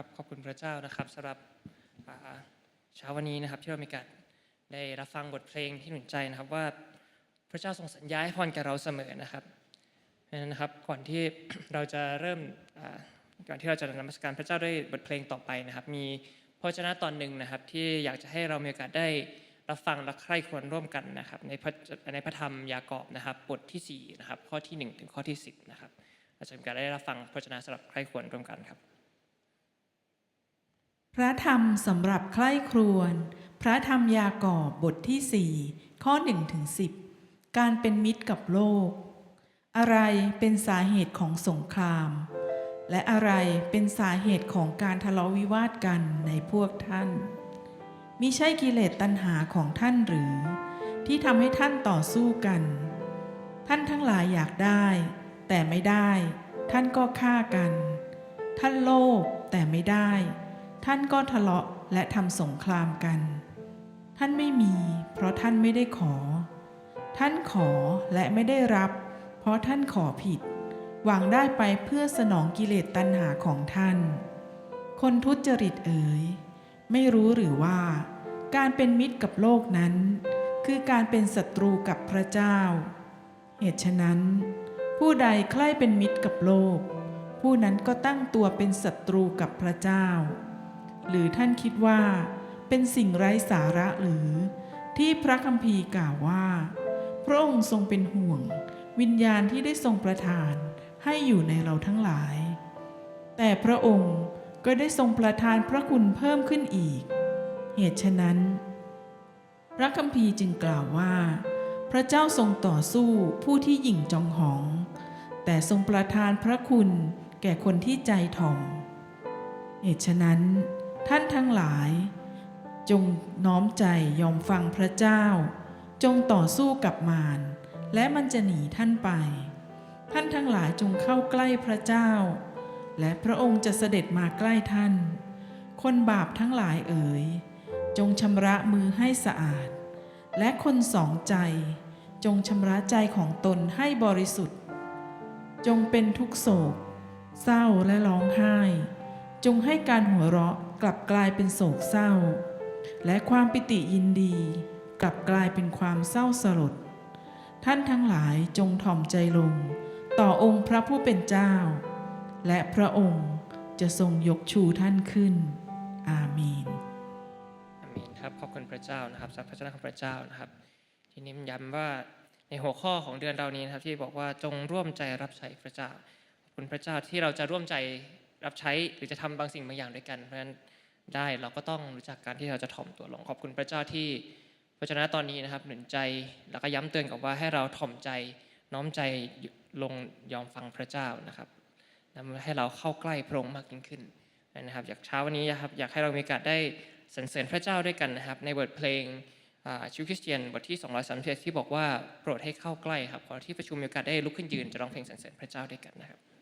ครับขอบคุณพระเจ้านะครับสำหรับเช้าวันนี้นะครับที่เรามีการได้รับฟังบทเพลงที่หนุนใจนะครับว่าพระเจ้าทรงสัญญาให้พรแกเราเสมอนะครับเพราะฉะนั้นนะครับก่อนที่เราจะเริ่มก่อนที่เราจะนมัสการพระเจ้าด้วยบทเพลงต่อไปนะครับ มีพระวจนะตอนหนึ่งนะครับ ที่อยากจะให้เรามีโอกาสได้รับฟังและใคร่ควญร่วมกันนะครับ ในพระในพระธรรมยากอบนะครับบทที่4นะครับข้อที่1ถึงข้อที่10นะครับเราจะมีกาสได้รับฟังพระวจนะสำหรับใคร่ควญร่วมกันครับ พระธรรมสำหรับใคร่ครวญพระธรรมยากอบบทที่4ข้อ1ถึง10 การเป็นมิตรกับโลก อะไรเป็นสาเหตุของสงคราม และอะไรเป็นสาเหตุของการทะเลาะวิวาทกันในพวกท่านมิใช่กิเลสตัณหาของท่านหรือ ที่ทำให้ท่านต่อสู้กัน ท่านทั้งหลายอยากได้ แต่ไม่ได้ ท่านก็ฆ่ากัน ท่านโลภแต่ไม่ได้ ท่านก็ทะเลาะและทำสงครามกัน ท่านไม่มี เพราะท่านไม่ได้ขอ ท่านขอและไม่ได้รับ เพราะท่านขอผิด หวังได้ไปเพื่อสนองกิเลสตัณหาของท่าน คนทุจริตเอ๋ยไม่รู้หรือว่า การเป็นมิตรกับโลกนั้น คือการเป็นศัตรูกับพระเจ้า เหตุฉะนั้น ผู้ใดใคร่เป็นมิตรกับโลก ผู้นั้นก็ตั้งตัวเป็นศัตรูกับพระเจ้า หรือท่านคิดว่า เป็นสิ่งไร้สาระหรือ ที่พระคัมภีร์กล่าวว่า พระองค์ทรงเป็นห่วง วิญญาณที่ได้ทรงประทานให้อยู่ในเราทั้งหลาย แต่พระองค์ก็ได้ทรงประทานพระคุณเพิ่มขึ้นอีก เหตุฉะนั้น พระคัมภีร์จึงกล่าวว่า พระเจ้าทรงต่อสู้ผู้ที่หยิ่งจองหอง แต่ทรงประทานพระคุณแก่คนที่ใจถ่อมเหตุฉะนั้น ท่านทั้งหลาย จงน้อมใจยอมฟังพระเจ้า จงต่อสู้กับมารและมันจะหนีท่านไป ท่านทั้งหลายจงเข้าใกล้พระเจ้า และพระองค์จะเสด็จมาใกล้ท่าน คนบาปทั้งหลายเอ๋ย จงชำระมือให้สะอาด และคนสองใจ จงชำระใจของตนให้บริสุทธิ์ จงเป็นทุกโศก เศร้าและร้องไห้ จงให้การหัวเราะกลับกลายเป็นโศกเศร้า และความปิติยินดี กลับกลายเป็นความเศร้าสลด ท่านทั้งหลายจงถ่อมใจลง ต่อองค์พระผู้เป็นเจ้า และพระองค์จะทรงยกชูท่านขึ้น อาเมนอาเมนครับขอบคุณพระเจ้านะครับสำหรับพระเจ้าของพระเจ้านะครับ ที่เน้ย้ำว่าในหัวข้อของเดือนเรานี้นะครับที่บอกว่าจงร่วมใจรับใช้พระเจ้าขอบคุณพระเจ้าที่เราจะร่วมใจ รับใช้หรือจะทำบางสิ่งบางอย่างด้วยกัน เพราะฉะนั้นได้เราก็ต้องรู้จักการที่เราจะถ่อมตัวลงขอบคุณพระเจ้าที่พระเจ้าตอนนี้นะครับ หนุนใจแล้วก็ย้ำเตือนกับว่าให้เราถ่อมใจน้อมใจลงยอมฟังพระเจ้านะครับนำให้เราเข้าใกล้พระองค์มากยิ่งขึ้นนะครับอยากเช้าวันนี้นะครับอยากให้เรามีโอกาสได้สรรเสริญพระเจ้าด้วยกันนะครับ ในบทเพลงอ่าชีวิตคริสเตียนบทที่231ที่บอกว่าโปรดให้เข้าใกล้ครับขอที่ประชุมมีโอกาสได้ลุกขึ้นยืนจะร้องเพลงสรรเสริญพระเจ้าด้วยกันนะครับ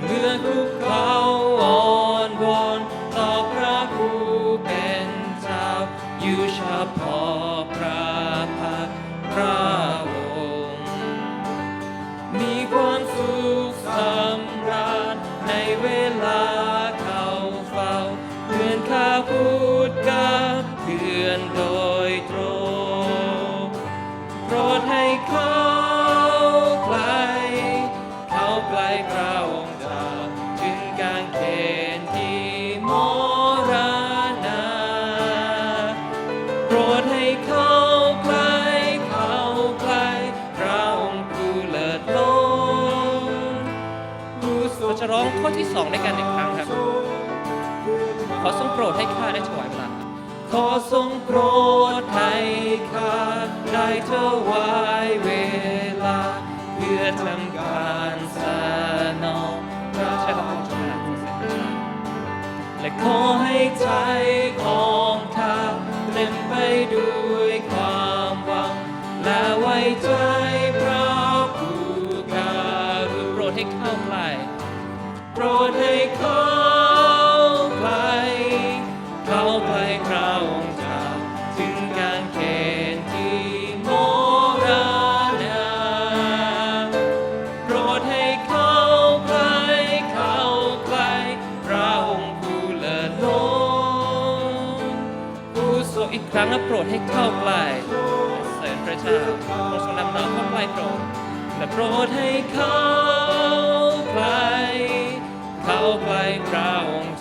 เมื่อคุกเข่า รงโปรดให้ข้าได้ถวายเวลาขอทรงโปรดให้ข้าได้ถวายเวลา เพื่อทำ ผู้ทรงอีกครั้งนะโปรดให้เข้าใกล้เสริญพระเจ้าโปรดทรงนำเราเข้าใกล้โปรดและโปรดให้เข้าใกล้เข้าใกล้พระองค์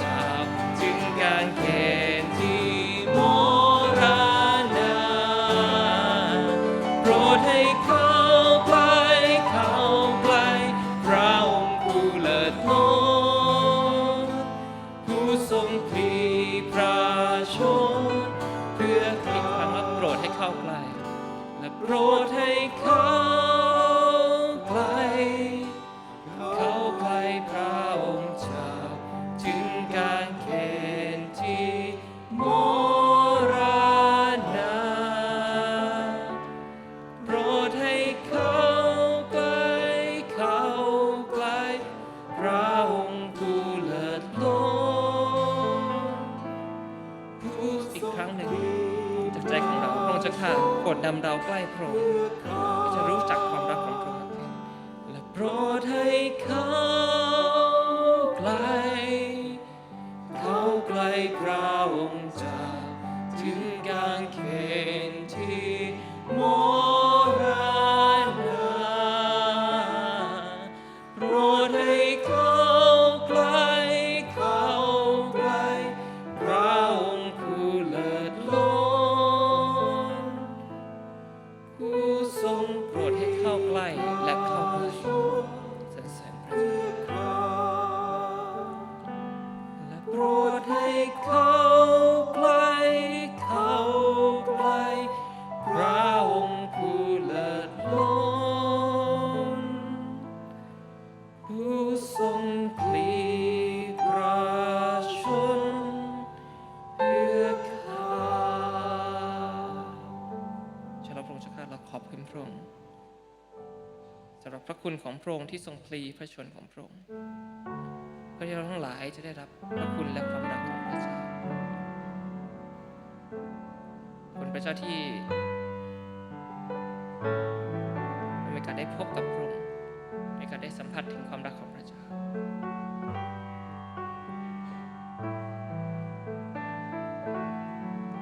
ของพระองค์ที่ทรงพลีพระชนของพระองค์เพื่อที่เราทั้งหลายจะได้รับพระคุณและความรักของพระเจ้าคุณพระเจ้าที่เรามีการได้พบกับพระองค์มีการได้สัมผัสถึงความรักของพระเจ้า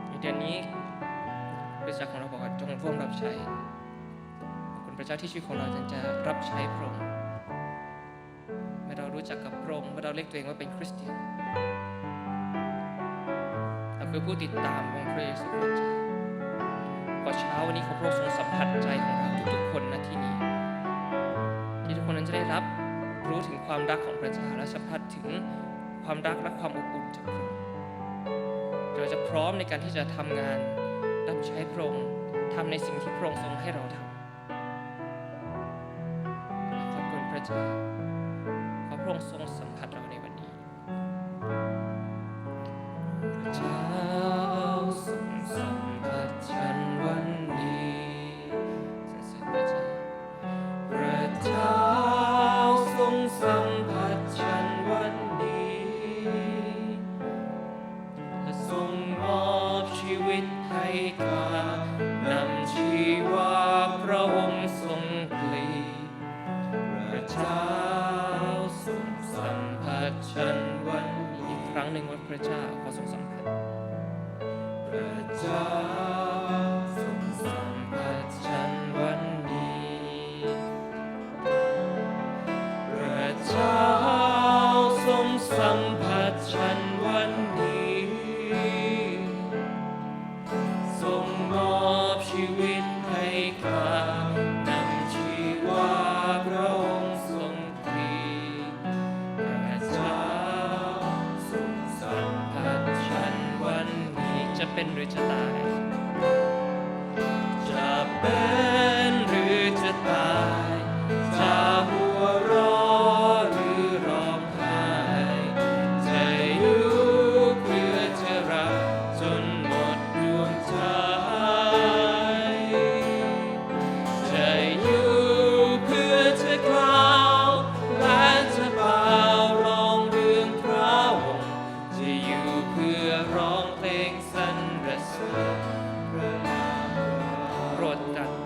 ในเดือนนี้พระเจ้าของเราบอกว่าจงร่วมรับใช้ พระเจ้าที่ชีวิตของเราจะรับใช้พระองค์เมื่อเรารู้จักกับพระองค์เมื่อเราเรียกตัวเองว่าเป็นคริสเตียนเราคือผู้ติดตามองค์พระเยซูคริสต์เจ้าขอเช้าวันนี้ขอพระองค์ทรงสัมผัสใจของเราทุกๆคนณที่นี้ ที่ทุกคนนั้นจะได้รับรู้ถึงความรักของพระเจ้าและสัมผัสถึงความรักและความอบอุ่นจากพระองค์เราจะพร้อมในการที่จะทำงานรับใช้พระองค์ทำในสิ่งที่พระองค์ทรงให้เราทำ ขอพระองค์ทรงสัมผัสเรา อีกครั้งหนึ่งว่าพระเจ้าขอทรงสัมผัสพระเจ้า เป็นหรือจะตาย โปรดตรัส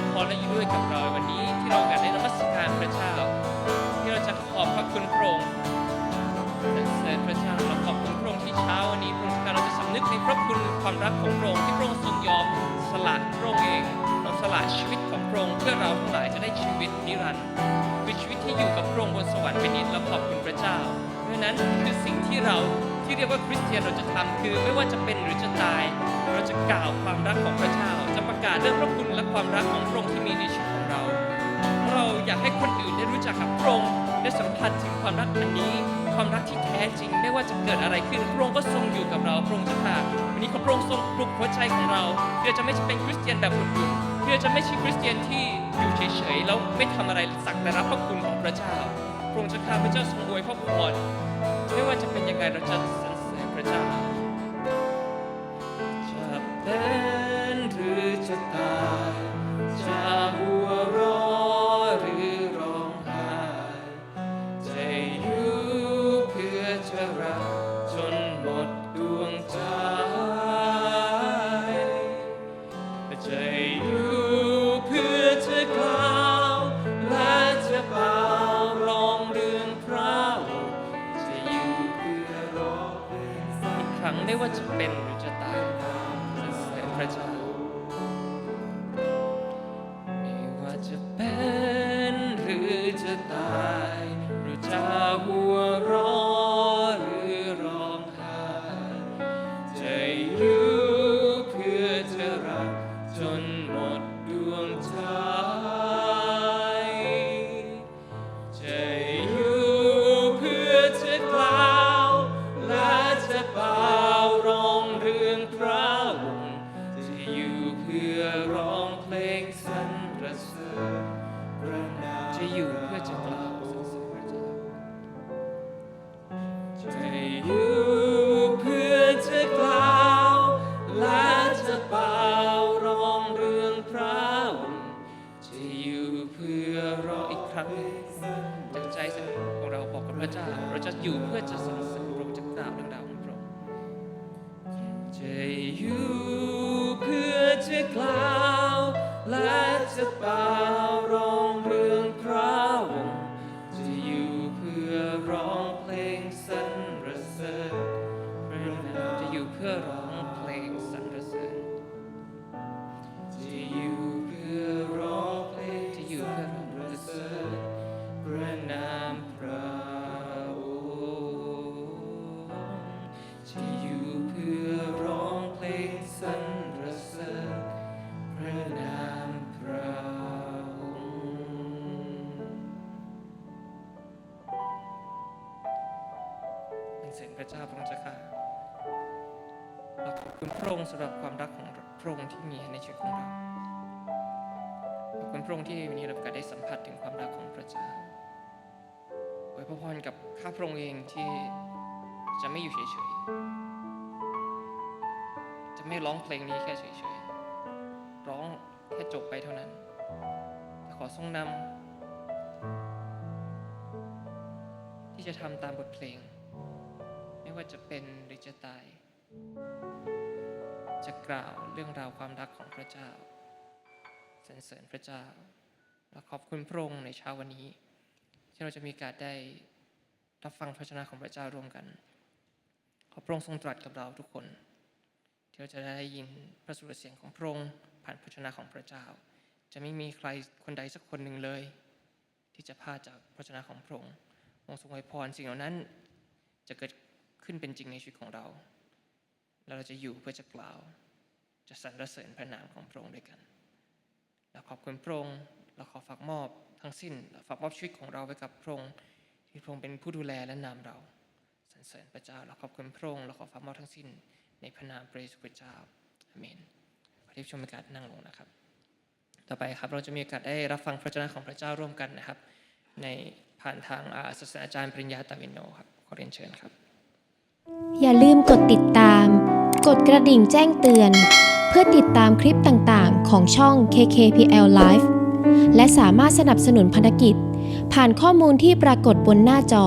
พระองค์ทรงไว้พรและอยู่ด้วยกับเราวันนี้ ที่เรากาสได้นมัสการพระเจ้า ที่เราจะขอบพระคุณพระองค์เสริญพระเจ้าเราขอบคุณพระองค์ที่เช้าวันนี้พระองค์เราจะสำนึกในพระคุณความรักของพระองค์ที่พระองค์ทรงยอมสละพระองค์เองทรงสละชีวิตของพระองค์เพื่อเราทั้งหลายจะได้ชีวิตนิรันดร์เป็นชีวิตที่อยู่กับพระองค์บนสวรรค์เป็นนิจเราขอบคุณพระเจ้าเพราะนั้นคือสิ่งที่เราที่เรียกว่าคริสเตียนเราจะทำคือไม่ว่าจะเป็นหรือจะตาย เราจะกล่าวความรักของพระเจ้า กาศเรื่องพระคุณและความรักของพระองค์ที่มีในชีวิตของเรา เราอยากให้คนอื่นได้รู้จักกับพระองค์ได้สัมผัสถึงความรักอันนี้ ความรักที่แท้จริง ไม่ว่าจะเกิดอะไรขึ้นพระองค์ก็ทรงอยู่กับเราพระองค์เจะค่ะวันนี้ขอพระองค์ทรงปลุกหัวใจของเราเพื่อจะไม่ใช่เป็นคริสเตียนแบบคนอุ่นเพื่อจะไม่ใช่คริสเตียนที่อยู่เฉยๆแล้วไม่ทำอะไรสักแต่รับพระคุณของพระเจ้าพระองค์เจะค่ะพระเจ้าทรงอวยพระพรไม่ว่าจะเป็นยังไงเราจะสรรเสริญพระเจ้า รือาวเรื่องราวของพระองค์จะอยู่เพื่อจะกล่าวและจะไป พระเจ้าพระองค์เจ้าค่ะเราขอบคุณพระองค์สำหรับความรักของพระองค์ที่มีในชีวิตของเรา ขอบคุณพระองค์ที่วันนี้เราก็ได้สัมผัสถึงความรักของพระเจ้าอวยพระพรกับข้าพระองค์เองที่จะไม่อยู่เฉยๆ จะไม่ร้องเพลงนี้แค่เฉยๆ ร้องแค่จบไปเท่านั้น แต่ขอทรงนำที่จะทำตามบทเพลง ไม่ว่าจะเป็นหรือจะตาย จะกล่าวเรื่องราวความรักของพระเจ้าสรรเสริญพระเจ้า และขอบคุณพระองค์ในเช้าวันนี้ ที่เราจะมีการได้รับฟังพระชนะของพระเจ้าร่วมกัน ขอพระองค์ทรงตรัสกับเราทุกคน ที่เราจะได้ยินพระสุรเสียงของพระองค์ผ่านพระชนะของพระเจ้า จะไม่มีใครคนใดสักคนหนึ่งเลย ที่จะพลาดจากพระชนะของพระองค์องค์ทรงอวยพรสิ่งเหล่านั้นจะเกิด ขึ้นเป็นจริงในชีวิตของเราแล้วเราจะอยู่เพื่อจะกล่าว จะสรรเสริญพระนามของพระองค์ด้วยกันและขอบคุณพระองค์เราขอฝากมอบทั้งสิ้นฝากมอบชีวิตของเราไว้กับพระองค์ที่พระองค์เป็นผู้ดูแลและนำเราสรรเสริญพระเจ้าและขอบคุณพระองค์และขอฝากมอบทั้งสิ้น ในพระนามพระเยซูคริสต์เจ้าอาเมนขอที่ชมโอกาสนั่งลงนะครับ ต่อไปครับเราจะมีโอกาสได้รับฟังพระเจ้าของพระเจ้าร่วมกันนะครับ ในผ่านทางอ่าศาสตราจารย์ปริญญาตาวินโนครับขอเรียนเชิญครับ อย่าลืมกดติดตาม กดกระดิ่งแจ้งเตือน เพื่อติดตามคลิปต่างๆ ของช่อง KKPL Live และสามารถสนับสนุนภารกิจ ผ่านข้อมูลที่ปรากฏบนหน้าจอ